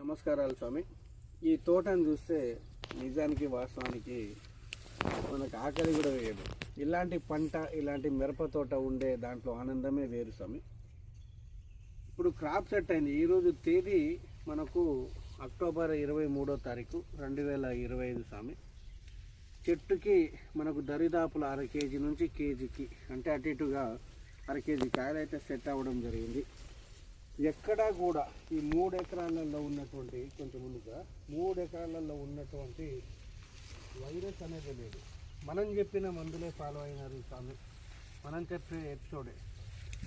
నమస్కారాలు స్వామి. ఈ తోటను చూస్తే నిజానికి వాస్తవానికి మనకు ఆకలి కూడా వేయదు. ఇలాంటి పంట ఇలాంటి మిరప తోట ఉండే దాంట్లో ఆనందమే వేరు స్వామి. ఇప్పుడు క్రాప్ సెట్ అయింది. ఈరోజు తేదీ మనకు అక్టోబర్ ఇరవై మూడో తారీఖు రెండు వేల ఇరవై ఐదు స్వామి. చెట్టుకి మనకు దరిదాపుల అర కేజీ నుంచి కేజీకి అంటే అటు ఇటుగా అర కేజీ కాయలు అయితే సెట్ అవ్వడం జరిగింది. ఎక్కడా కూడా ఈ మూడు ఎకరాలలో ఉన్నటువంటి కొంచెం ముందుగా మూడు ఎకరాలలో ఉన్నటువంటి వైరస్ అనేది లేదు. మనం చెప్పిన మందులే ఫాలో అయినారు స్వామి. మనం చెప్పే ఎపిసోడే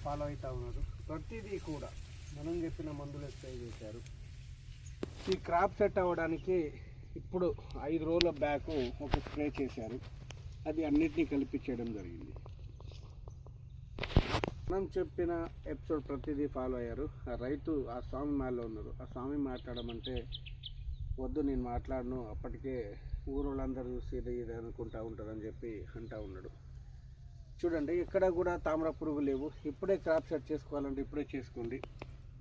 ఫాలో అవుతా ఉన్నారు. ప్రతిదీ కూడా మనం చెప్పిన మందులు స్ప్రే చేశారు. ఈ క్రాప్ సెట్ అవ్వడానికి ఇప్పుడు ఐదు రోజుల బ్యాక్ ఒక స్ప్రే చేశారు. అది అన్నిటినీ కలిపి చేయడం జరిగింది. మనం చెప్పిన ఎపిసోడ్ ప్రతిదీ ఫాలో అయ్యారు. ఆ రైతు ఆ స్వామి మాలో ఉన్నారు. ఆ స్వామి మాట్లాడమంటే వద్దు నేను మాట్లాడను. అప్పటికే ఊరోళ్ళందరూ చూసి ఇది ఇది అనుకుంటా ఉంటారని చెప్పి అంటా ఉన్నాడు. చూడండి ఎక్కడ కూడా తామర పురుగు లేవు. ఇప్పుడే క్రాప్ సెట్ చేసుకోవాలంటే ఇప్పుడే చేసుకోండి.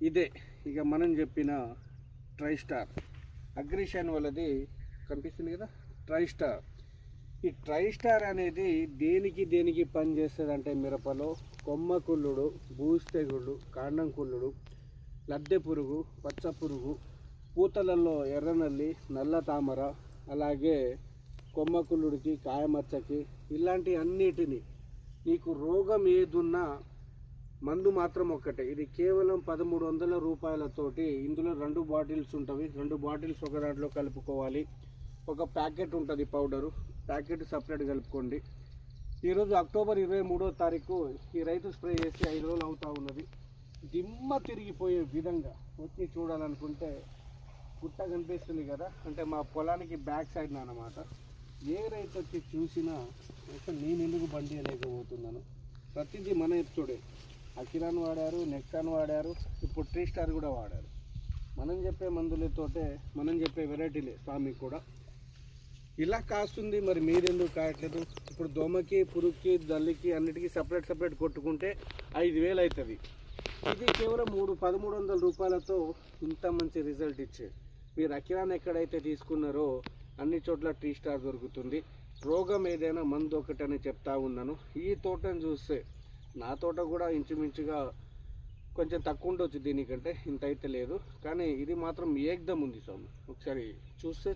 ఇదే ఇక మనం చెప్పిన ట్రై స్టార్. అగ్రిషన్ వాళ్ళది కనిపిస్తుంది కదా? Tri star. ఈ ట్రై స్టార్ అనేది దేనికి దేనికి పని చేస్తుంది అంటే మిరపలో కొమ్మ కుళ్ళుడు బూజు తెగుళ్ళు కాండం కుళ్ళుడు లద్దె పురుగు పచ్చ పురుగు పూతలలో ఎర్రనల్లి నల్ల తామర అలాగే కొమ్మ కుళ్ళుడికి కాయమచ్చకి ఇలాంటి అన్నిటిని నీకు రోగం ఏదున్నా మందు మాత్రం ఒక్కటే. ఇది కేవలం పదమూడు వందల రూపాయలతోటి ఇందులో రెండు బాటిల్స్ ఉంటవి. రెండు బాటిల్స్ ఒక దాంట్లో కలుపుకోవాలి. ఒక ప్యాకెట్ ఉంటుంది పౌడరు. ప్యాకెట్ సపరేట్ కలుపుకోండి. ఈరోజు అక్టోబర్ ఇరవై మూడో తారీఖు ఈ రైతు స్ప్రే చేసి ఐదు రోజులు అవుతూ ఉన్నది. దిమ్మ తిరిగిపోయే విధంగా వచ్చి చూడాలనుకుంటే పుట్ట కనిపిస్తుంది కదా. అంటే మా పొలానికి బ్యాక్ సైడ్ అన్నమాట. ఏ రైతు వచ్చి చూసినా అసలు నేను ఎందుకు బండి అనేకపోతున్నాను ప్రతిదీ మన ఎపిసోడే. అకిరాన్ వాడారు నెక్సాన్ వాడారు ఇప్పుడు ట్రీ స్టార్ కూడా వాడారు. మనం చెప్పే మందులతోటే మనం చెప్పే వెరైటీలే స్వామి కూడా. ఇలా కాస్తుంది మరి మీరెందుకు కాయట్లేదు? ఇప్పుడు దోమకి పురుగుకి దల్లికి అన్నిటికీ సపరేట్ సపరేట్ కొట్టుకుంటే ఐదు వేలు అవుతుంది ఇది కేవలం మూడు పదమూడు వందల రూపాయలతో ఇంత మంచి రిజల్ట్ ఇచ్చే మీరు అకిరాన్ ఎక్కడైతే తీసుకున్నారో అన్ని చోట్ల టీ స్టార్ దొరుకుతుంది. రోగం ఏదైనా మందు ఒకటని చెప్తా ఉన్నాను. ఈ తోటను చూస్తే నా తోట కూడా ఇంచుమించుగా కొంచెం తక్కువ ఉండొచ్చు దీనికంటే ఇంత అయితే లేదు. కానీ ఇది మాత్రం ఏకదం ఉంది స్వామి. ఒకసారి చూస్తే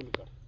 tu lugar.